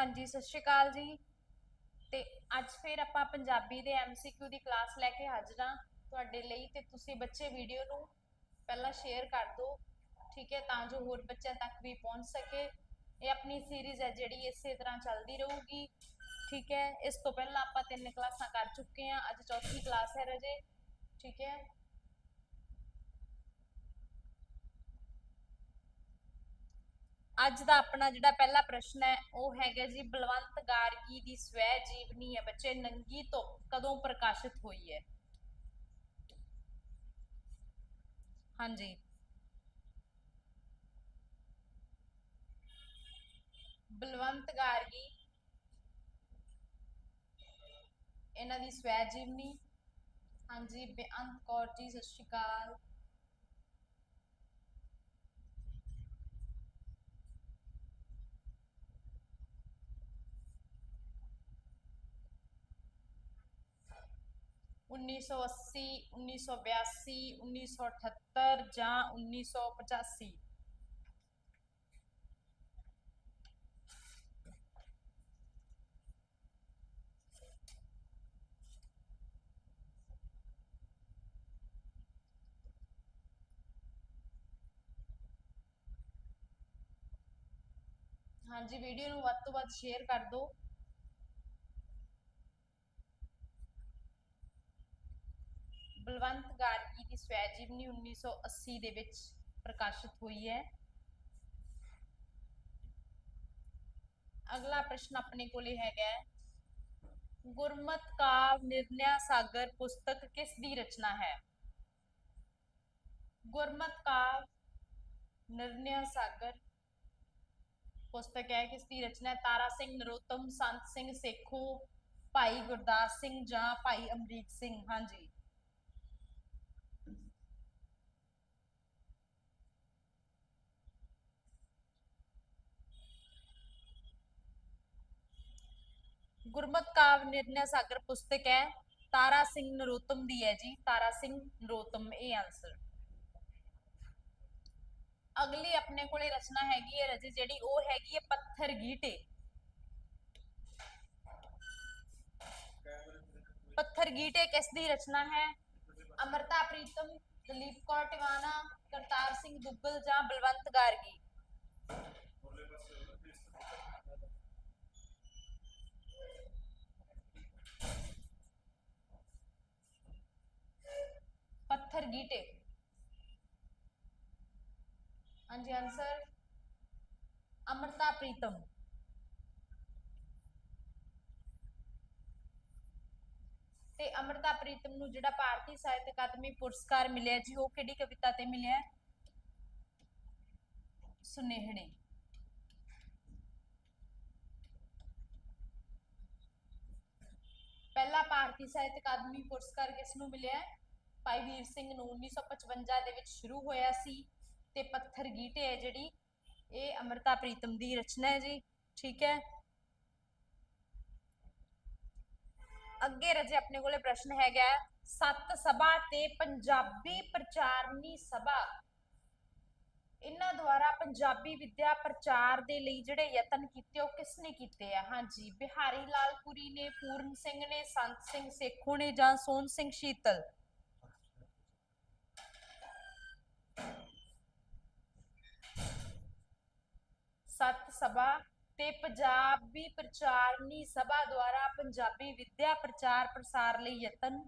ਹਾਂਜੀ, ਸਤਿ ਸ਼੍ਰੀ ਅਕਾਲ ਜੀ। ਤੇ ਅੱਜ ਫਿਰ ਆਪਾਂ ਪੰਜਾਬੀ ਦੇ ਐਮਸੀਕਿਊ ਦੀ ਕਲਾਸ ਲੈ ਕੇ ਹਾਜ਼ਰ ਹਾਂ ਤੁਹਾਡੇ ਲਈ ਤੇ ਤੁਸੀਂ ਬੱਚੇ ਵੀਡੀਓ ਨੂੰ ਪਹਿਲਾਂ ਸ਼ੇਅਰ ਕਰ ਦਿਓ, ਠੀਕ ਹੈ? ਤਾਂ ਜੋ ਹੋਰ ਬੱਚਿਆਂ ਤੱਕ ਵੀ ਪਹੁੰਚ ਸਕੇ। ਇਹ ਆਪਣੀ ਸੀਰੀਜ਼ ਹੈ ਜਿਹੜੀ ਇਸੇ ਤਰ੍ਹਾਂ ਚੱਲਦੀ ਰਹੂਗੀ, ਠੀਕ ਹੈ? ਇਸ ਤੋਂ ਪਹਿਲਾਂ ਆਪਾਂ ਤਿੰਨ ਕਲਾਸਾਂ ਕਰ ਚੁੱਕੇ ਹਾਂ। ਅੱਜ ਚੌਥੀ ਕਲਾਸ ਹੈ ਰਜੇ, ਠੀਕ ਹੈ? ਅੱਜ ਦਾ ਆਪਣਾ ਜਿਹੜਾ ਪਹਿਲਾ ਪ੍ਰਸ਼ਨ ਹੈ, ਉਹ ਹੈਗਾ ਜੀ, ਬਲਵੰਤ ਗਾਰਗੀ ਦੀ ਸਵੈ ਜੀਵਨੀ ਹੈ ਬੱਚੇ, ਨੰਗੀ ਤੋਂ ਕਦੋਂ ਪ੍ਰਕਾਸ਼ਿਤ ਹੋਈ ਹੈ? ਹਾਂਜੀ। ਬਲਵੰਤ ਗਾਰਗੀ, ਇਹਨਾਂ ਦੀ ਸਵੈ ਜੀਵਨੀ। ਹਾਂਜੀ, ਬੇਅੰਤ ਕੌਰ ਜੀ, ਸਤਿ ਸ਼੍ਰੀ ਅਕਾਲ। ਉੱਨੀ ਸੌ ਅੱਸੀ, ਉੱਨੀ ਸੌ ਬਿਆਸੀ, ਉੱਨੀ ਸੌ ਅਠੱਤਰ ਜਾਂ ਉੱਨੀ ਸੌ ਪਚਾਸੀ? ਹਾਂਜੀ ਵੀਡੀਓ ਨੂੰ ਵੱਧ ਤੋਂ ਵੱਧ ਸ਼ੇਅਰ ਕਰ ਦਿਓ। ਬਲਵੰਤ ਗਾਰਗੀ ਦੀ ਸਵੈ ਜੀਵਨੀ 1980 ਦੇ ਵਿੱਚ ਪ੍ਰਕਾਸ਼ਿਤ ਹੋਈ ਹੈ। ਅਗਲਾ ਪ੍ਰਸ਼ਨ ਆਪਣੇ ਕੋਲੇ ਹੈਗਾ ਹੈ। ਗੁਰਮਤ ਕਾਵ ਨਿਰਣਯ ਸਾਗਰ ਪੁਸਤਕ ਕਿਸ ਦੀ ਰਚਨਾ ਹੈ? ਗੁਰਮਤ ਕਾਵ ਨਿਰਣਯ ਸਾਗਰ ਪੁਸਤਕ ਹੈ, ਕਿਸ ਦੀ ਰਚਨਾ ਹੈ? ਤਾਰਾ ਸਿੰਘ ਨਰੋਤਮ, ਸੰਤ ਸਿੰਘ ਸੇਖੋ, ਭਾਈ ਗੁਰਦਾਸ ਸਿੰਘ ਜਾਂ ਭਾਈ ਅਮਰੀਕ ਸਿੰਘ, ਹਾਂਜੀ। ਗੁਰਮਤ ਕਾਵ ਨਿਰਣਯ ਸਾਗਰ ਪੁਸਤਕ ਹੈ। ਤਾਰਾ ਸਿੰਘ ਨਰੋਤਮ ਦੀ ਹੈ ਜੀ। ਤਾਰਾ ਸਿੰਘ ਨਰੋਤਮ, ਇਹ ਆਨਸਰ ਅਗਲੀ ਆਪਣੇ ਕੋਲੇ ਰਚਨਾ ਹੈਗੀ ਹੈ ਰਜੀ ਜਿਹੜੀ ਉਹ ਹੈਗੀ ਹੈ ਪੱਥਰ ਗੀਟੇ। ਪੱਥਰ ਗੀਟੇ ਕਿਸ ਦੀ ਰਚਨਾ ਹੈ? ਅਮਰਤਾ ਪ੍ਰੀਤਮ, ਦਲੀਪ ਕੌਰ ਟਿਵਾਣਾ, ਕਰਤਾਰ ਸਿੰਘ ਦੁੱਗਲ ਜਾਂ ਬਲਵੰਤ ਗਾਰਗੀ। ਪੱਥਰ ਗੀਟੇ ਹਾਂਜੀ ਆਨਸਰ ਅਮਰਤਾ ਪ੍ਰੀਤਮ। ਤੇ ਅਮਰਤਾ ਪ੍ਰੀਤਮ ਨੂੰ ਜਿਹੜਾ ਭਾਰਤੀ ਸਾਹਿਤ ਅਕਾਦਮੀ ਪੁਰਸਕਾਰ ਮਿਲਿਆ ਜੀ, ਉਹ ਕਿਹੜੀ ਕਵਿਤਾ ਤੇ ਮਿਲਿਆ? ਹੈ? ਪਹਿਲਾ ਭਾਰਤੀ ਸਾਹਿਤ ਅਕਾਦਮੀ ਪੁਰਸਕਾਰ ਕਿਸ ਨੂੰ ਮਿਲਿਆ? ਭਾਈ ਵੀਰ ਸਿੰਘ ਨੂੰ 1955 ਦੇ ਵਿੱਚ ਸ਼ੁਰੂ ਹੋਇਆ ਸੀ ਤੇ ਪੱਥਰ ਗੀਟੇ ਹੈ ਜਿਹੜੀ, ਇਹ ਅਮਰਤਾ ਪ੍ਰੀਤਮ ਦੀ ਰਚਨਾ ਹੈ ਜੀ, ਠੀਕ ਹੈ। ਅੱਗੇ ਰਜੇ ਆਪਣੇ ਕੋਲੇ ਪ੍ਰਸ਼ਨ ਹੈਗਾ ਸੱਤ ਸਭਾ ਤੇ ਪੰਜਾਬੀ ਪ੍ਰਚਾਰਨੀ ਸਭਾ। ਇਹਨਾਂ ਦੁਆਰਾ ਪੰਜਾਬੀ ਵਿਦਿਆ ਪ੍ਰਚਾਰ ਦੇ ਲਈ ਜਿਹੜੇ ਯਤਨ ਕੀਤੇ, ਉਹ ਕਿਸ ਨੇ ਕੀਤੇ ਆ? ਹਾਂਜੀ, ਬਿਹਾਰੀ ਲਾਲ ਪੁਰੀ ਨੇ, ਪੂਰਨ ਸਿੰਘ ਨੇ, ਸੰਤ ਸਿੰਘ ਸੇਖੋਂ ਨੇ ਜਾਂ ਸੋਹਣ ਸਿੰਘ ਸ਼ੀਤਲ? ਸੱਤ ਸਭਾ ਤੇ ਪੰਜਾਬੀ ਪ੍ਰਚਾਰਨੀ ਸਭਾ ਦੁਆਰਾ ਪੰਜਾਬੀ ਵਿਦਿਆ ਪ੍ਰਚਾਰ ਪ੍ਰਸਾਰ ਲਈ ਯਤਨ।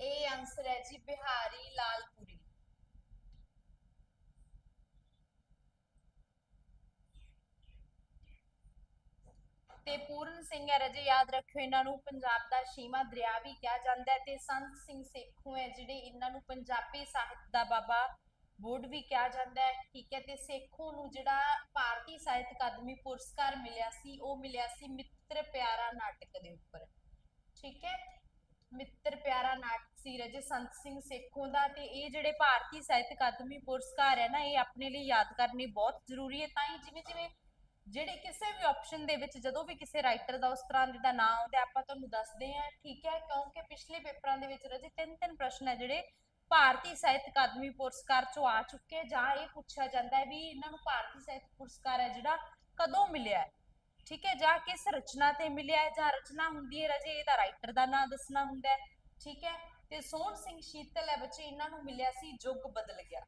ਇਹ ਆਨਸਰ ਹੈ ਜੀ ਬਿਹਾਰੀ ਲਾਲਪੁਰ ਤੇ ਪੂਰਨ ਸਿੰਘ ਹੈ, ਰਜੇ ਯਾਦ ਰੱਖਿਓ, ਇਹਨਾਂ ਨੂੰ ਪੰਜਾਬ ਦਾ ਸ਼ੀਮਾ ਦਰਿਆ ਵੀ ਕਿਹਾ ਜਾਂਦਾ ਹੈ ਤੇ ਸੰਤ ਸਿੰਘ ਸੇਖੋਂ ਹੈ, ਜਿਹੜੇ ਇਹਨਾਂ ਨੂੰ ਪੰਜਾਬੀ ਸਾਹਿਤ ਦਾ ਬਾਬਾ ਬੋਰਡ ਵੀ ਕਿਹਾ ਜਾਂਦਾ ਹੈ, ਠੀਕ ਹੈ, ਤੇ ਸੇਖੋਂ ਨੂੰ ਜਿਹੜਾ ਭਾਰਤੀ ਸਾਹਿਤ ਅਕਾਦਮੀ ਪੁਰਸਕਾਰ ਮਿਲਿਆ ਸੀ, ਉਹ ਮਿਲਿਆ ਸੀ ਮਿੱਤਰ ਪਿਆਰਾ ਨਾਟਕ ਦੇ ਉੱਪਰ, ਠੀਕ ਹੈ, ਮਿੱਤਰ ਪਿਆਰਾ ਨਾਟਕ ਸੀ ਰਜੇ ਸੰਤ ਸਿੰਘ ਸੇਖੋਂ ਦਾ, ਤੇ ਇਹ ਜਿਹੜੇ ਭਾਰਤੀ ਸਾਹਿਤ ਅਕਾਦਮੀ ਪੁਰਸਕਾਰ ਹੈ ਨਾ, ਇਹ ਆਪਣੇ ਲਈ ਯਾਦ ਕਰਨੇ ਬਹੁਤ ਜ਼ਰੂਰੀ ਹੈ, ਤਾਂ ਹੀ ਜਿਵੇਂ ਜਿਵੇਂ ਜਿਹੜੇ ਕਿਸੇ ਵੀ ਆਪਸ਼ਨ ਦੇ ਵਿੱਚ ਜਦੋਂ ਵੀ ਕਿਸੇ ਰਾਈਟਰ ਦਾ ਉਸ ਤਰ੍ਹਾਂ ਦਾ ਨਾਮ ਆਉਂਦਾ ਆਪਾਂ ਤੁਹਾਨੂੰ ਦੱਸਦੇ ਹਾਂ, ਠੀਕ ਹੈ, ਕਿਉਂਕਿ ਪਿਛਲੇ ਪੇਪਰਾਂ ਦੇ ਵਿੱਚ ਰਜੇ ਤਿੰਨ ਤਿੰਨ ਪ੍ਰਸ਼ਨ ਹੈ ਜਿਹੜੇ ਭਾਰਤੀ ਸਾਹਿਤ ਅਕਾਦਮੀ ਪੁਰਸਕਾਰ ਚੋਂ ਆ ਚੁੱਕੇ ਜਾਂ ਇਹ ਪੁੱਛਿਆ ਜਾਂਦਾ ਹੈ ਵੀ ਇਹਨਾਂ ਨੂੰ ਭਾਰਤੀ ਸਾਹਿਤ ਪੁਰਸਕਾਰ ਹੈ ਜਿਹੜਾ ਕਦੋਂ ਮਿਲਿਆ ਹੈ, ਠੀਕ ਹੈ, ਜਾਂ ਕਿਸ ਰਚਨਾ ਤੇ ਮਿਲਿਆ ਹੈ, ਜਾਂ ਰਚਨਾ ਹੁੰਦੀ ਹੈ ਰਾਜੇ, ਇਹਦਾ ਰਾਈਟਰ ਦਾ ਨਾਮ ਦੱਸਣਾ ਹੁੰਦਾ ਹੈ, ਠੀਕ ਹੈ, ਤੇ ਸੋਹਣ ਸਿੰਘ ਸ਼ੀਤਲ ਹੈ ਬੱਚੇ, ਇਹਨਾਂ ਨੂੰ ਮਿਲਿਆ ਸੀ ਯੁੱਗ ਬਦਲ ਗਿਆ।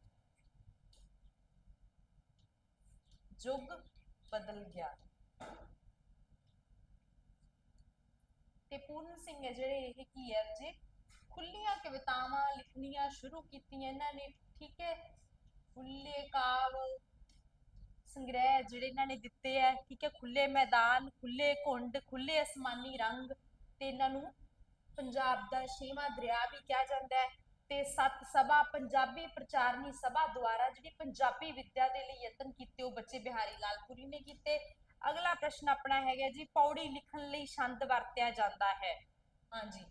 ਯੁੱਗ ਬਦਲ ਗਿਆ। ਤੇ ਪੂਰਨ ਸਿੰਘ ਹੈ ਜਿਹੜੇ ਇਹ ਕੀ ਹੈ ਜੇ? ਖੁੱਲੀਆਂ ਕਵਿਤਾਵਾਂ ਲਿਖਣੀਆਂ ਸ਼ੁਰੂ ਕੀਤੀਆਂ ਇਹਨਾਂ ਨੇ, ਠੀਕ ਹੈ? ਖੁੱਲੇ ਕਾਵ ਸੰਗ੍ਰਹਿ ਜਿਹੜੇ ਇਹਨਾਂ ਨੇ ਦਿੱਤੇ ਹੈ, ਠੀਕ ਹੈ? ਖੁੱਲੇ ਮੈਦਾਨ ਖੁੱਲੇ ਕੁੰਡ ਖੁੱਲੇ ਅਸਮਾਨੀ ਰੰਗ ਤੇ ਇਹਨਾਂ ਨੂੰ ਪੰਜਾਬ ਦਾ ਛੇਵਾਂ ਦਰਿਆ ਵੀ ਕਿਹਾ ਜਾਂਦਾ ਹੈ। ਤੇ ਸਤ ਸਭਾ ਪੰਜਾਬੀ ਪ੍ਰਚਾਰਨੀ ਸਭਾ ਦੁਆਰਾ ਜਿਹੜੀ ਪੰਜਾਬੀ ਵਿਦਿਆ ਦੇ ਲਈ ਯਤਨ ਕੀਤੇ, ਉਹ ਬੱਚੇ ਬਿਹਾਰੀ ਲਾਲ ਪੁਰੀ ਨੇ ਕੀਤੇ। ਅਗਲਾ ਪ੍ਰਸ਼ਨ ਆਪਣਾ ਹੈਗਾ ਜੀ, ਪੌੜੀ ਲਿਖਣ ਲਈ ਛੰਦ ਵਰਤਿਆ ਜਾਂਦਾ ਹੈ। ਹਾਂਜੀ।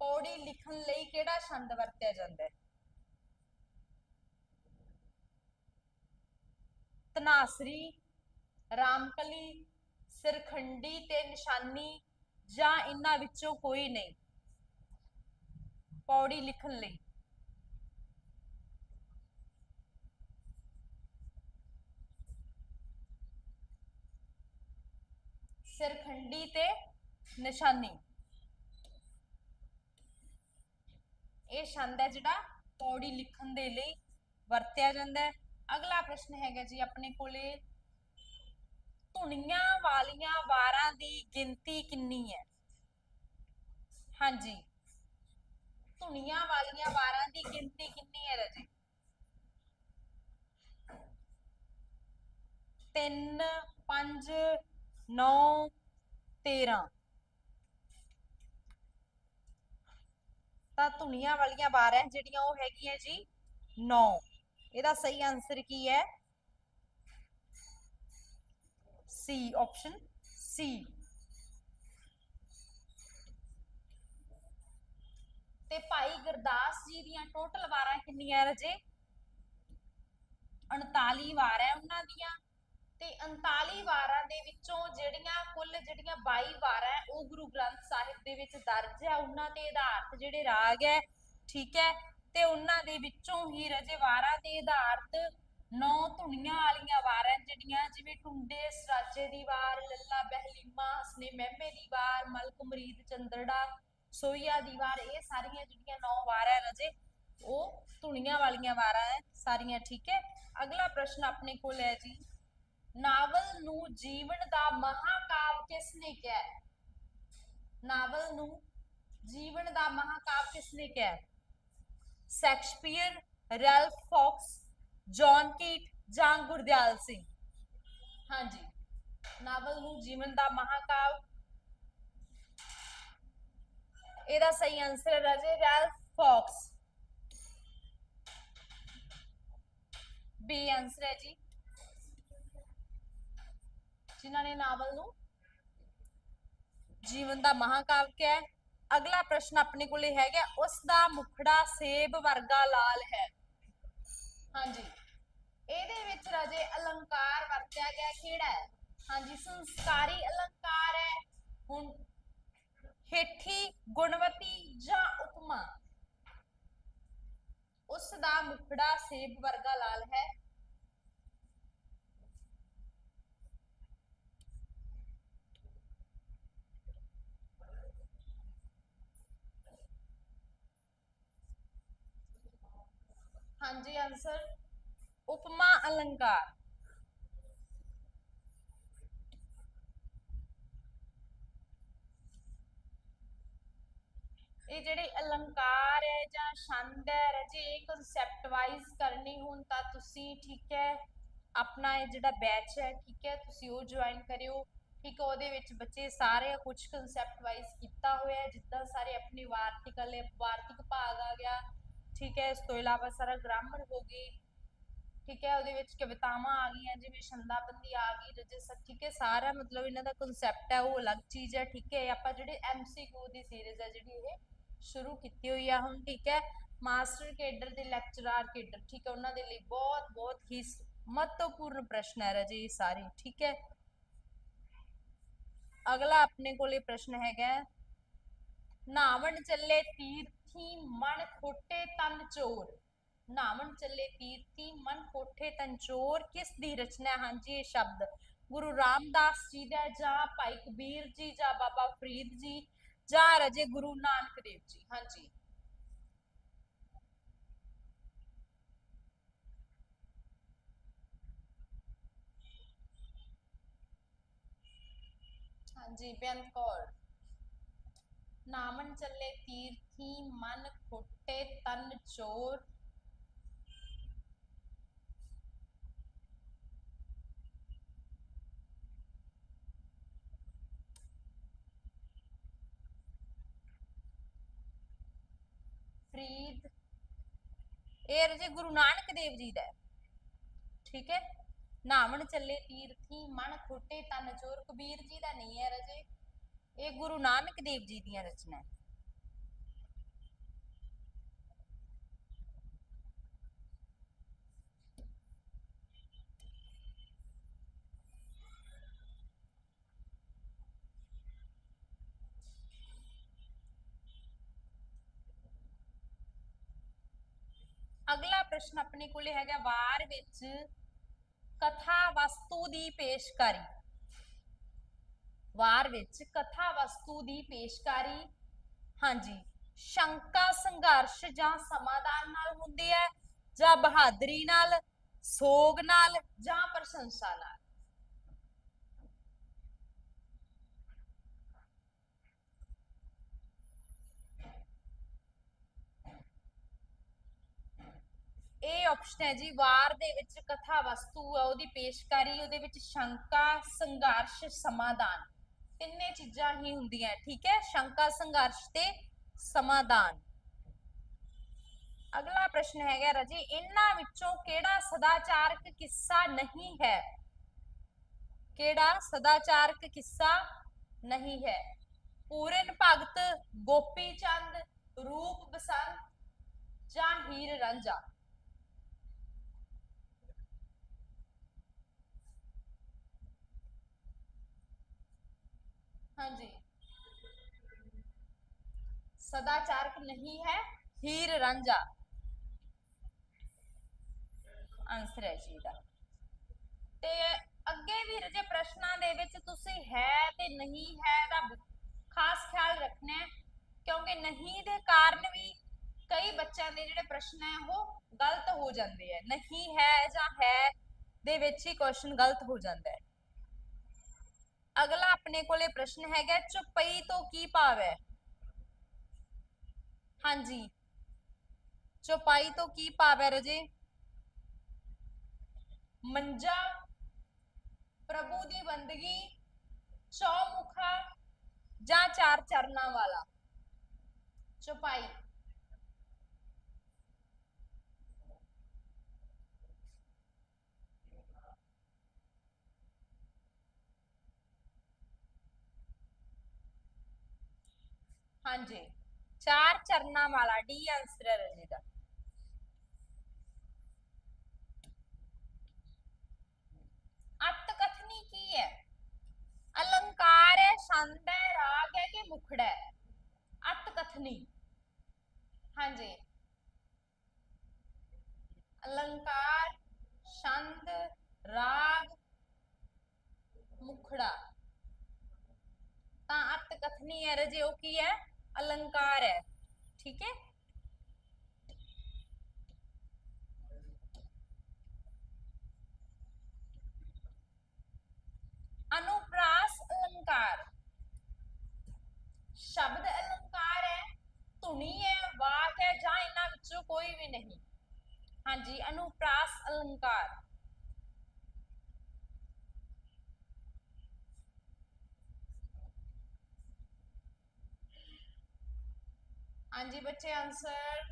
ਪੌੜੀ ਲਿਖਣ ਲਈ ਕਿਹੜਾ ਛੰਦ ਵਰਤਿਆ ਜਾਂਦਾ ਹੈ? ਤਨਾਸਰੀ, ਰਾਮਕਲੀ, ਸਿਰਖੰਡੀ ਤੇ ਨਿਸ਼ਾਨੀ ਜਾਂ ਇਹਨਾਂ ਵਿੱਚੋਂ ਕੋਈ ਨਹੀਂ। ਪੌੜੀ ਲਿਖਣ ਲਈ। ਸਿਰਖੰਡੀ ਤੇ ਨਿਸ਼ਾਨੀ। ਇਹ ਛੰਦ ਹੈ ਜਿਹੜਾ ਪੌੜੀ ਲਿਖਣ ਦੇ ਲਈ ਵਰਤਿਆ ਜਾਂਦਾ ਹੈ। ਅਗਲਾ ਪ੍ਰਸ਼ਨ ਹੈਗਾ ਜੀ ਆਪਣੇ ਕੋਲੇ, ਧੁਨੀਆਂ ਵਾਲੀਆਂ ਵਾਰਾਂ ਦੀ ਗਿਣਤੀ ਕਿੰਨੀ ਹੈ? ਹਾਂਜੀ। ਧੁਨੀਆਂ ਵਾਲੀਆਂ ਵਾਰਾਂ ਦੀ ਗਿਣਤੀ ਕਿੰਨੀ ਹੈ ਰਾਜੇ? 3 5 9 13 ਤਾਂ ਧੁਨੀਆਂ ਵਾਲੀਆਂ ਵਾਰਾਂ ਜਿਹੜੀਆਂ ਉਹ ਹੈਗੀਆਂ ਜੀ 9 ਇਹਦਾ ਸਹੀ ਆਨਸਰ ਕੀ ਹੈ? ਸੀ ਆਪਸ਼ਨ ਸੀ ਤੇ ਭਾਈ ਗੁਰਦਾਸ ਜੀ ਦੀਆਂ ਟੋਟਲ ਵਾਰਾਂ ਕਿੰਨੀਆਂ ਰਜੇ? 39 ਵਾਰਾਂ ਉਹਨਾਂ ਦੀਆਂ। ਤੇ 39 ਵਾਰਾਂ ਦੇ ਵਿੱਚੋਂ ਜਿਹੜੀਆਂ ਕੁੱਲ ਜਿਹੜੀਆਂ 22 ਵਾਰਾਂ ਹੈ, ਉਹ ਗੁਰੂ ਗ੍ਰੰਥ ਸਾਹਿਬ ਦੇ ਵਿੱਚ ਦਰਜ ਹੈ। ਉਹਨਾਂ ਦੇ ਆਧਾਰਿਤ ਜਿਹੜੇ ਰਾਗ ਹੈ ਠੀਕ ਹੈ? ਤੇ ਉਹਨਾਂ ਦੇ ਵਿੱਚੋਂ ਹੀ ਰਜੇ ਵਾਰਾਂ ਦੇ ਆਧਾਰਿਤ ਨੌ ਧੁਨੀਆਂ ਵਾਲੀਆਂ ਵਾਰਾਂ ਜਿਹੜੀਆਂ ਜਿਵੇਂ ਟੁੰਡੇ ਸਰਾਜੇ ਦੀ ਵਾਰ ਲੱਲਾ ਬਹਿਲੀਮਾ ਹਸਨੇ ਮਹਿਮੇ ਦੀ ਵਾਰ ਮਲਕ ਮਰੀਦ ਚੰਦਰੜਾ ਸੋਈਆ ਦੀ ਵਾਰ, ਇਹ ਸਾਰੀਆਂ ਜਿਹੜੀਆਂ ਨੌ ਵਾਰਾਂ ਰਜੇ, ਉਹ ਧੁਨੀਆਂ ਵਾਲੀਆਂ ਵਾਰਾਂ ਹੈ, ਸਾਰੀਆਂ, ਠੀਕ ਹੈ ਅਗਲਾ ਪ੍ਰਸ਼ਨ ਆਪਣੇ ਕੋਲ ਹੈ ਜੀ ਨਾਵਲ ਨੂੰ ਜੀਵਨ ਦਾ ਮਹਾਕਾਵ ਕਿਸ ਨੇ ਕਿਹਾ ਹੈ? ਨਾਵਲ ਨੂੰ ਜੀਵਨ ਦਾ ਮਹਾਕਾਵ ਕਿਸ ਨੇ ਕਿਹਾ ਹੈ? ਸ਼ੈਕਸਪੀਅਰ, ਰੈਲਫ ਫੌਕਸ, ਜੌਨ ਕੀਟ ਜਾਂ ਗੁਰਦਿਆਲ ਸਿੰਘ ਹਾਂਜੀ ਨਾਵਲ ਨੂੰ ਜੀਵਨ ਦਾ ਮਹਾਕਾਵ ਇਹਦਾ ਸਹੀ ਆਨਸਰ ਹੈ ਫੌਕਸ ਬੀ ਆਨਸਰ ਹੈ ਜੀ। ਜਿਨ੍ਹਾਂ ਨੇ ਨਾਵਲ ਨੂੰ ਜੀਵਨ ਦਾ ਮਹਾਕਾਵ ਕਿਹਾ ਅਗਲਾ ਪ੍ਰਸ਼ਨ ਆਪਣੇ ਕੋਲੇ ਹੈਗਾ ਉਸ ਦਾ ਮੁਖੜਾ ਸੇਬ ਵਰਗਾ ਲਾਲ ਹੈ। ਹਾਂਜੀ। ਇਹਦੇ ਵਿੱਚ ਰਾਜੇ ਅਲੰਕਾਰ ਵਰਤਿਆ ਗਿਆ। ਕਿਹੜਾ ਹੈ? ਹਾਂਜੀ, ਸੰਸਕਾਰੀ ਅਲੰਕਾਰ ਹੈ। ਹੁਣ ਹੇਠੀ ਗੁਣਵਤੀ ਜਾਂ ਉਪਮਾ? ਉਸ ਦਾ ਮੁਖੜਾ ਸੇਬ ਵਰਗਾ ਲਾਲ ਹੈ। ਹਾਂਜੀ ਆਨਸਰ ਉਪਮਾ ਅਲੰਕਾਰ। ਇਹ ਜਿਹੜੇ ਅਲੰਕਾਰ ਹੈ ਜਾਂ ਛੰਦ ਹੈ, ਰਜੇ, ਇਹ ਕਨਸੈਪਟ ਵਾਈਜ਼ ਕਰਨੀ ਹੋਣ ਤਾਂ ਤੁਸੀਂ ਠੀਕ ਹੈ, ਆਪਣਾ ਇਹ ਜਿਹੜਾ ਬੈਚ ਹੈ, ਠੀਕ ਹੈ, ਤੁਸੀਂ ਉਹ ਜੁਆਇਨ ਕਰਿਓ। ਠੀਕ ਹੈ, ਉਹਦੇ ਵਿੱਚ ਬੱਚੇ ਸਾਰੇ ਕੁਝ ਕਨਸੈਪਟ ਵਾਈਜ਼ ਕੀਤਾ ਹੋਇਆ ਹੈ, ਜਿੱਦਾਂ ਸਾਰੇ ਆਪਣੀ ਵਾਰਤਿਕ ਵਾਰਤਿਕ ਭਾਗ ਆ ਗਿਆ। ਠੀਕ ਹੈ, ਇਸ ਤੋਂ ਇਲਾਵਾ ਸਾਰਾ ਗ੍ਰਾਮਰ ਹੋ ਗਈ ਠੀਕ ਹੈ, ਉਹਦੇ ਵਿੱਚ ਕਵਿਤਾਵਾਂ ਆ ਗਈਆਂ, ਜਿਵੇਂ ਛੰਦਾਬੰਦੀ ਆ ਗਈ ਰਜਿਸਟਰ ਠੀਕ ਹੈ, ਸਾਰਾ ਮਤਲਬ ਇਹਨਾਂ ਦਾ ਕਨਸੈਪਟ ਹੈ, ਉਹ ਅਲੱਗ ਚੀਜ਼ ਹੈ। ਠੀਕ ਹੈ ਆਪਾਂ ਜਿਹੜੇ ਐਮਸੀਕਿਊ ਦੀ ਸੀਰੀਜ਼ ਹੈ ਜਿਹੜੀ ਇਹ ਸ਼ੁਰੂ ਕੀਤੀ ਹੋਈ ਆ। ਹੁਣ ਠੀਕ ਹੈ, ਮਾਸਟਰ ਕੇਡਰ ਦੇ ਲੈਕਚਰਰ ਕੇਡਰ, ਠੀਕ ਹੈ, ਉਹਨਾਂ ਦੇ ਲਈ ਬਹੁਤ ਬਹੁਤ ਹੀ ਮਹੱਤਵਪੂਰਨ ਪ੍ਰਸ਼ਨ ਹੈ ਰਜੇ ਸਾਰੇ, ਠੀਕ ਹੈ। ਅਗਲਾ ਆਪਣੇ ਕੋਲੇ ਪ੍ਰਸ਼ਨ ਹੈਗਾ ਨਾਵਣ ਚੱਲੇ ਤੀਰਥੀ ਮਨ ਖੋਟੇ ਤਨ ਚੋਰ। ਨਾਮਨ ਚੱਲੇ ਤੀਰਥੀ ਮਨ ਖੋਟੇ ਤਨ ਚੋਰ, ਕਿਸ ਦੀ ਰਚਨਾ ਹੈ? ਹਾਂਜੀ, ਇਹ ਸ਼ਬਦ। ਗੁਰੂ ਰਾਮਦਾਸ ਜੀ ਦਾ ਜਾਂ ਭਾਈ ਕਬੀਰ ਜੀ ਜਾਂ ਬਾਬਾ ਫਰੀਦ ਜੀ ਜਾਂ ਰਜੇ ਗੁਰੂ ਨਾਨਕ ਦੇਵ ਜੀ ਹਾਂਜੀ ਹਾਂਜੀ ਬੇਅੰਤ ਕੌਰ ਨਾਮਨ ਚੱਲੇ ਤੀਰਥੀ ਮਨ ਖੋਟੇ ਤਨ ਚੋਰ ਫਰੀਦ ਇਹ ਰਜੇ ਗੁਰੂ ਨਾਨਕ ਦੇਵ ਜੀ ਦਾ ਹੈ। ਠੀਕ ਹੈ? ਨਾਮਨ ਚੱਲੇ ਤੀਰਥੀ ਮਨ ਖੋਟੇ ਤਨ ਚੋਰ, ਕਬੀਰ ਜੀ ਦਾ ਨਹੀਂ ਹੈ ਰਜੇ। ਇਹ ਗੁਰੂ ਨਾਨਕ ਦੇਵ ਜੀ ਦੀਆਂ ਰਚਨਾ ਹੈ ਅਗਲਾ ਪ੍ਰਸ਼ਨ ਆਪਣੇ ਕੋਲੇ ਹੈਗਾ ਵਾਰ ਵਿੱਚ ਕਥਾ ਵਸਤੂ ਦੀ ਪੇਸ਼ਕਾਰੀ। ਵਾਰ ਵਿੱਚ ਕਥਾ ਵਸਤੂ ਦੀ ਪੇਸ਼ਕਾਰੀ, ਹਾਂਜੀ, ਸ਼ੰਕਾ ਸੰਘਰਸ਼ ਜਾਂ ਸਮਾਧਾਨ ਨਾਲ ਹੁੰਦੀ ਹੈ ਜਾਂ ਬਹਾਦਰੀ ਨਾਲ, ਸੋਗ ਨਾਲ ਜਾਂ ਪ੍ਰਸ਼ੰਸਾ ਨਾਲ? ਇਹ ਆਪਸ਼ਨ ਹੈ ਜੀ, ਵਾਰ ਦੇ ਵਿੱਚ ਕਥਾ ਵਸਤੂ ਆ ਉਹਦੀ ਪੇਸ਼ਕਾਰੀ, ਉਹਦੇ ਵਿੱਚ ਸ਼ੰਕਾ, ਸੰਘਰਸ਼, ਸਮਾਧਾਨ। ਤਿੰਨੇ ਚੀਜ਼ਾਂ ਹੀ ਹੁੰਦੀਆਂ, ਠੀਕ ਹੈ? ਸ਼ੰਕਾ, ਸੰਘਰਸ਼ ਤੇ ਸਮਾਧਾਨ। ਅਗਲਾ ਪ੍ਰਸ਼ਨ ਹੈਗਾ ਰਾਜੀ, ਇਹਨਾਂ ਵਿੱਚੋਂ ਕਿਹੜਾ ਸਦਾਚਾਰਕ ਕਿੱਸਾ ਨਹੀਂ ਹੈ? ਕਿਹੜਾ ਸਦਾਚਾਰਕ ਕਿੱਸਾ ਨਹੀਂ ਹੈ? ਪੂਰਨ ਭਗਤ, ਗੋਪੀ ਚੰਦ, ਰੂਪ ਬਸੰਤ ਜਾਂ ਹੀਰ ਰਾਂਝਾ? ਹਾਂਜੀ। ਸਦਾਚਾਰਕ ਨਹੀਂ ਹੈ, ਹੀਰ ਰਾਂਝਾ। ਆਨਸਰ ਹੈ ਜੀ ਦਾ। ਤੇ ਅੱਗੇ ਵੀ ਰਜੇ ਪ੍ਰਸ਼ਨਾਂ ਦੇ ਵਿੱਚ ਤੁਸੀਂ ਹੈ ਤੇ ਨਹੀਂ ਹੈ ਦਾ ਖਾਸ ਖਿਆਲ ਰੱਖਣਾ ਹੈ, ਕਿਉਂਕਿ ਨਹੀਂ ਦੇ ਕਾਰਨ ਵੀ ਕਈ ਬੱਚਿਆਂ ਦੇ ਜਿਹੜੇ ਪ੍ਰਸ਼ਨ ਹੈ ਉਹ ਗਲਤ ਹੋ ਜਾਂਦੇ ਹੈ। ਨਹੀਂ ਹੈ ਜਾਂ ਹੈ ਦੇ ਵਿੱਚ ਹੀ ਕੁਐਸਚਨ ਗਲਤ ਹੋ ਜਾਂਦਾ ਹੈ। ਅਗਲਾ ਆਪਣੇ ਕੋਲੇ ਪ੍ਰਸ਼ਨ ਹੈਗਾ ਚੁਪਈ ਤੋਂ ਕੀ ਭਾਵ ਹੈ ਹਾਂਜੀ ਚੁਪਾਈ ਤੋਂ ਕੀ ਭਾਵ ਹੈ ਰਜੇ ਮੰਜਾ ਪ੍ਰਭੂ ਦੀ ਬੰਦਗੀ ਚੌਮੁਖਾ ਜਾਂ ਚਾਰ ਚਰਨਾਂ ਵਾਲਾ ਚੁਪਾਈ ਹਾਂਜੀ ਚਾਰ ਚਰਨਾਂ ਵਾਲਾ ਡੀ ਆਨਸਰ ਹੈ ਰਜੀ ਦਾ ਅਤ ਕਥਨੀ ਕੀ ਹੈ ਅਲੰਕਾਰ ਹੈ ਛੰਦ ਹੈ ਰਾਗ ਹੈ ਕਿ ਮੁਖੜਾ ਹੈ ਅਤ ਕਥਨੀ ਹਾਂਜੀ ਅਲੰਕਾਰ ਛੰਦ ਰਾਗ ਮੁਖੜਾ ਤਾਂ ਅਤ ਕਥਨੀ ਹੈ ਰਜੇ ਉਹ ਕੀ ਹੈ ਅਲੰਕਾਰ ਹੈ ਠੀਕ ਹੈ ਅਨੁਪ੍ਰਾਸ ਅਲੰਕਾਰ ਸ਼ਬਦ ਅਲੰਕਾਰ ਹੈ ਧੁਨੀ ਹੈ ਵਾਕ ਹੈ ਜਾਂ ਇਹਨਾਂ ਵਿੱਚੋਂ ਕੋਈ ਵੀ ਨਹੀਂ ਹਾਂਜੀ ਅਨੁਪ੍ਰਾਸ ਅਲੰਕਾਰ ਹਾਂਜੀ ਬੱਚੇ ਆਨਸਰ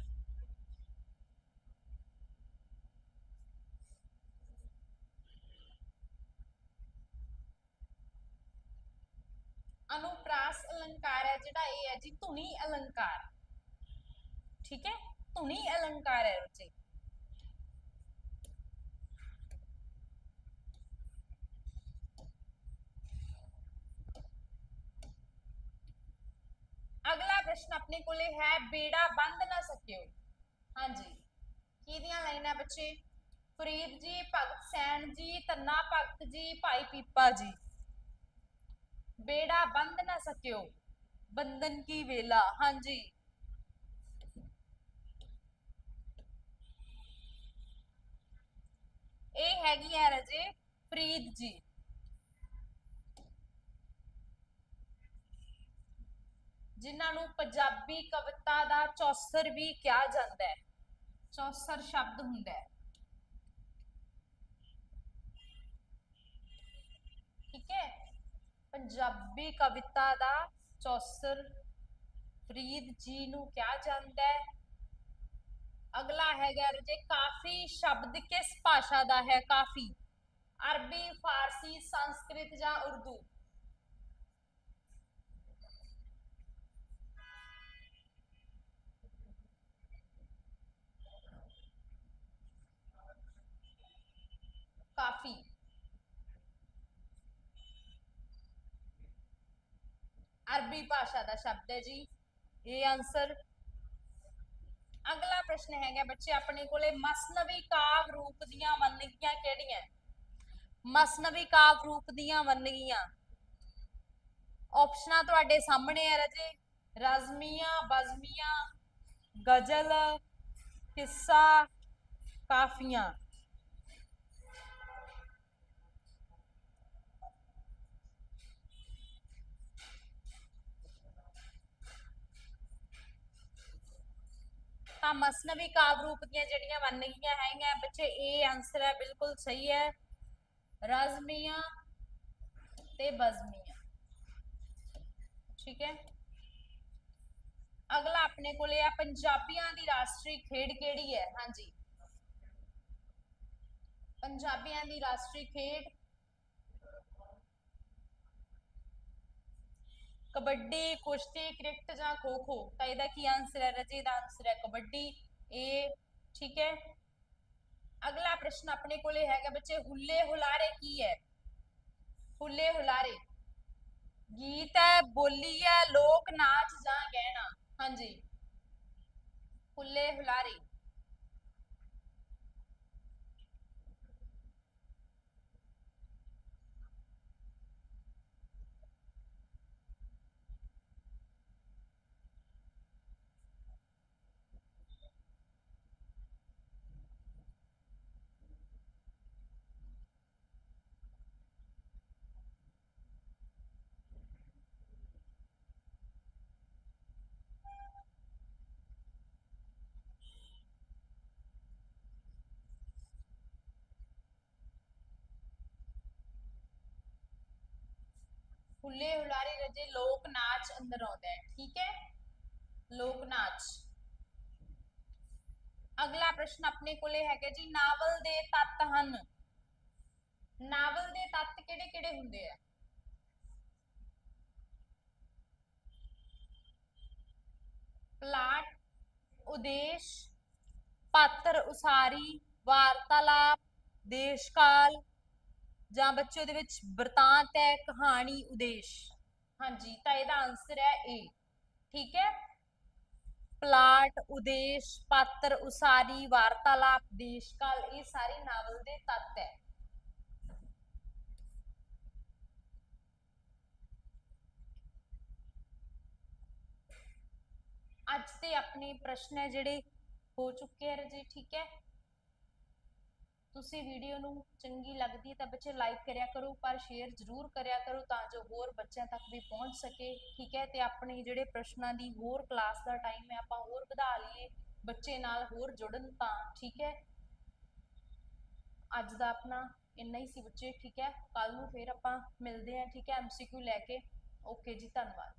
ਅਨੁਪ੍ਰਾਸ ਅਲੰਕਾਰ ਹੈ ਜਿਹੜਾ ਇਹ ਹੈ ਜੀ ਧੁਨੀ ਅਲੰਕਾਰ। ਠੀਕ ਹੈ? ਧੁਨੀ ਅਲੰਕਾਰ ਹੈ ਬੱਚੇ ਅਗਲਾ ਪ੍ਰਸ਼ਨ ਆਪਣੇ ਕੋਲੇ ਹੈ, ਬੇੜਾ ਬੰਦ ਨਾ ਸਕਿਓ। ਹਾਂਜੀ ਕਿਹਦੀਆਂ ਲਾਈਨਾਂ ਬੱਚੇ? ਫਰੀਦ ਜੀ, ਭਗਤ ਸੈਨ ਜੀ ਤੰਨਾ ਭਗਤ ਜੀ, ਭਾਈ ਪੀਪਾ ਜੀ। ਬੇੜਾ ਬੰਦ ਨਾ ਸਕਿਓ। ਬੰਧਨ ਕੀ ਵੇਲਾ, ਹਾਂਜੀ। ਇਹ ਹੈਗੀ ਹੈ ਰਜੇ ਫਰੀਦ ਜੀ। ਜਿਨ੍ਹਾਂ ਨੂੰ ਪੰਜਾਬੀ ਕਵਿਤਾ ਦਾ ਚੌਸਰ ਵੀ ਕਿਹਾ ਜਾਂਦਾ ਹੈ। ਚੌਸਰ ਸ਼ਬਦ ਹੁੰਦਾ ਹੈ। ਠੀਕ ਹੈ? ਪੰਜਾਬੀ ਕਵਿਤਾ ਦਾ ਚੌਸਰ ਫਰੀਦ ਜੀ ਨੂੰ ਕਿਹਾ ਜਾਂਦਾ ਹੈ। ਅਗਲਾ ਹੈਗਾ ਰਜੇ ਕਾਫੀ ਸ਼ਬਦ ਕਿਸ ਭਾਸ਼ਾ ਦਾ ਹੈ? ਕਾਫੀ। ਅਰਬੀ, ਫਾਰਸੀ, ਸੰਸਕ੍ਰਿਤ ਜਾਂ ਉਰਦੂ ਕਾਫੀ ਅਰਬੀ ਭਾਸ਼ਾ ਦਾ ਸ਼ਬਦ ਹੈ ਜੀ। ਇਹ ਆਨਸਰ ਅਗਲਾ ਪ੍ਰਸ਼ਨ ਹੈਗਾ, ਬੱਚੇ ਆਪਣੇ ਕੋਲੇ ਮਸਨਵੀ ਕਾਵ ਰੂਪ ਦੀਆਂ ਵੰਨਗੀਆਂ ਕਿਹੜੀਆਂ? ਮਸਨਵੀ ਕਾਵ ਰੂਪ ਦੀਆਂ ਵੰਨਗੀਆਂ। ਆਪਸ਼ਨਾਂ ਤੁਹਾਡੇ ਸਾਹਮਣੇ ਆ ਰਜੇ। ਰਜ਼ਮੀਆਂ, ਬਜ਼ਮੀਆਂ, ਗਜ਼ਲ, ਕਿੱਸਾ, ਕਾਫੀਆਂ। ਤਾਂ ਮਸਨਵੀ ਕਾਵ ਰੂਪ ਦੀਆਂ ਜਿਹੜੀਆਂ ਵੰਨਗੀਆਂ ਹੈਗੀਆਂ, ਬੱਚੇ ਇਹ ਆਨਸਰ ਹੈ, ਬਿਲਕੁਲ ਸਹੀ ਹੈ। ਰਜ਼ਮੀਆਂ ਤੇ ਬਜ਼ਮੀਆਂ ਠੀਕ ਹੈ? ਅਗਲਾ ਆਪਣੇ ਕੋਲੇ ਆ, ਪੰਜਾਬੀਆਂ ਦੀ ਰਾਸ਼ਟਰੀ ਖੇਡ ਕਿਹੜੀ ਹੈ? ਹਾਂਜੀ। ਪੰਜਾਬੀਆਂ ਦੀ ਰਾਸ਼ਟਰੀ ਖੇਡ ਕਬੱਡੀ, ਕੁਸ਼ਤੀ, ਕ੍ਰਿਕਟ ਜਾਂ ਖੋ ਖੋ, ਤਾਂ ਇਹਦਾ ਕੀ ਆਨਸਰ ਹੈ? ਰਜੀ ਦਾ ਆਨਸਰ ਹੈ ਕਬੱਡੀ। ਇਹ ਠੀਕ ਹੈ? ਅਗਲਾ ਪ੍ਰਸ਼ਨ ਆਪਣੇ ਕੋਲੇ ਹੈਗਾ ਬੱਚੇ, ਹੁੱਲੇ ਹੁਲਾਰੇ ਕੀ ਹੈ? ਹੁੱਲੇ ਹੁਲਾਰੇ। ਗੀਤ ਹੈ, ਬੋਲੀ ਹੈ, ਲੋਕ ਨਾਚ ਜਾਂ ਗਹਿਣਾ। ਹਾਂਜੀ। ਹੁੱਲੇ ਹੁਲਾਰੇ। ਹੁੱਲੇ ਹੁਲਾਰੇ ਰਜੇ ਲੋਕ ਨਾਚ ਅੰਦਰ ਆਉਂਦਾ ਹੈ ਠੀਕ ਹੈ ਲੋਕ ਨਾਚ ਅਗਲਾ ਪ੍ਰਸ਼ਨ ਆਪਣੇ ਕੋਲੇ ਹੈਗਾ ਜੀ ਨਾਵਲ ਦੇ ਤੱਤ ਹਨ ਨਾਵਲ ਦੇ ਤੱਤ ਕਿਹੜੇ ਕਿਹੜੇ ਹੁੰਦੇ ਆ ਪਲਾਟ ਉਦੇਸ਼ ਪਾਤਰ ਉਸਾਰੀ ਵਾਰਤਾਲਾਪ ਦੇਸ਼ਕਾਲ ਜਾਂ ਬੱਚੇ ਉਹਦੇ ਵਿੱਚ ਬ੍ਰਿਤਾਂਤ ਹੈ ਕਹਾਣੀ ਉਦੇਸ਼। ਹਾਂਜੀ, ਤਾਂ ਇਹਦਾ ਆਨਸਰ ਹੈ ਏ ਠੀਕ ਹੈ? ਪਲਾਟ, ਉਦੇਸ਼, ਪਾਤਰ, ਉਸਾਰੀ, ਵਾਰਤਾਲਾਪ, ਦੇਸ਼ਕਾਲ, ਇਹ ਸਾਰੇ ਨਾਵਲ ਦੇ ਤੱਤ ਹੈ। ਅੱਜ ਤੇ ਆਪਣੇ ਪ੍ਰਸ਼ਨ ਹੈ ਜਿਹੜੇ ਹੋ ਚੁੱਕੇ ਹੈ ਜੀ ਠੀਕ ਹੈ? ਤੁਸੀਂ ਵੀਡੀਓ ਨੂੰ ਚੰਗੀ ਲੱਗਦੀ ਤਾਂ ਬੱਚੇ ਲਾਈਕ ਕਰਿਆ ਕਰੋ, ਪਰ ਸ਼ੇਅਰ ਜ਼ਰੂਰ ਕਰਿਆ ਕਰੋ ਤਾਂ ਜੋ ਹੋਰ ਬੱਚਿਆਂ ਤੱਕ ਵੀ ਪਹੁੰਚ ਸਕੇ, ਠੀਕ ਹੈ? ਤੇ ਆਪਣੇ ਜਿਹੜੇ ਪ੍ਰਸ਼ਨਾਂ ਦੀ ਹੋਰ ਕਲਾਸ ਦਾ ਟਾਈਮ ਹੈ, ਆਪਾਂ ਹੋਰ ਵਧਾ ਲਈਏ, ਬੱਚੇ ਨਾਲ ਹੋਰ ਜੁੜਨ ਤਾਂ, ਠੀਕ ਹੈ? ਅੱਜ ਦਾ ਆਪਣਾ ਇੰਨਾ ਹੀ ਸੀ ਬੱਚੇ, ਠੀਕ ਹੈ? ਕੱਲ ਨੂੰ ਫੇਰ ਆਪਾਂ ਮਿਲਦੇ ਹਾਂ, ਠੀਕ ਹੈ? ਐਮਸੀਕਿਊ ਲੈ ਕੇ। ਓਕੇ ਜੀ, ਧੰਨਵਾਦ।